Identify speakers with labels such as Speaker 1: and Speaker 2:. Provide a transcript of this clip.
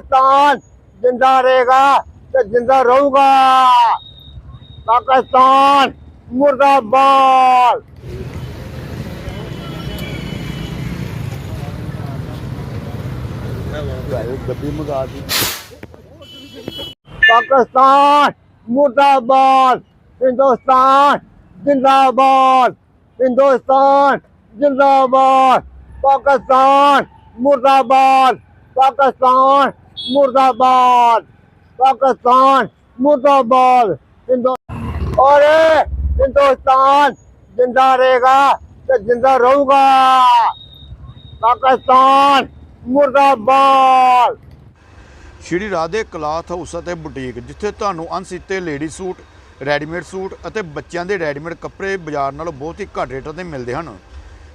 Speaker 1: पाकिस्तान ज़िंदा रहेगा तो ज़िंदा रहूँगा। पाकिस्तान मुर्दाबाद। पाकिस्तान मुर्दाबाद। हिंदुस्तान जिंदाबाद। हिंदुस्तान जिंदाबाद। पाकिस्तान मुर्दाबाद। पाकिस्तान ਮੁਰਦਾਬਾਦ, ਪਾਕਿਸਤਾਨ ਮੁਰਦਾਬਾਦ ਔਰ ਹਿੰਦੁਸਤਾਨ ਜਿੰਦਾ ਰਹੇਗਾ ਤੇ ਜਿੰਦਾ ਰਹੂਗਾ। ਪਾਕਿਸਤਾਨ ਮੁਰਦਾਬਾਦ।
Speaker 2: ਸ਼੍ਰੀ ਰਾਧੇ ਕਲਾਥ ਹਾਊਸ ਅਤੇ ਬੁਟੀਕ, ਜਿੱਥੇ ਤੁਹਾਨੂੰ ਅਨਸੀਤੇ ਲੇਡੀ ਸੂਟ, ਰੈਡੀਮੇਡ ਸੂਟ ਅਤੇ ਬੱਚਿਆਂ ਦੇ ਰੈਡੀਮੇਡ ਕੱਪੜੇ ਬਾਜ਼ਾਰ ਨਾਲੋਂ ਬਹੁਤ ਹੀ ਘੱਟ ਰੇਟਾਂ ਤੇ ਮਿਲਦੇ ਹਨ।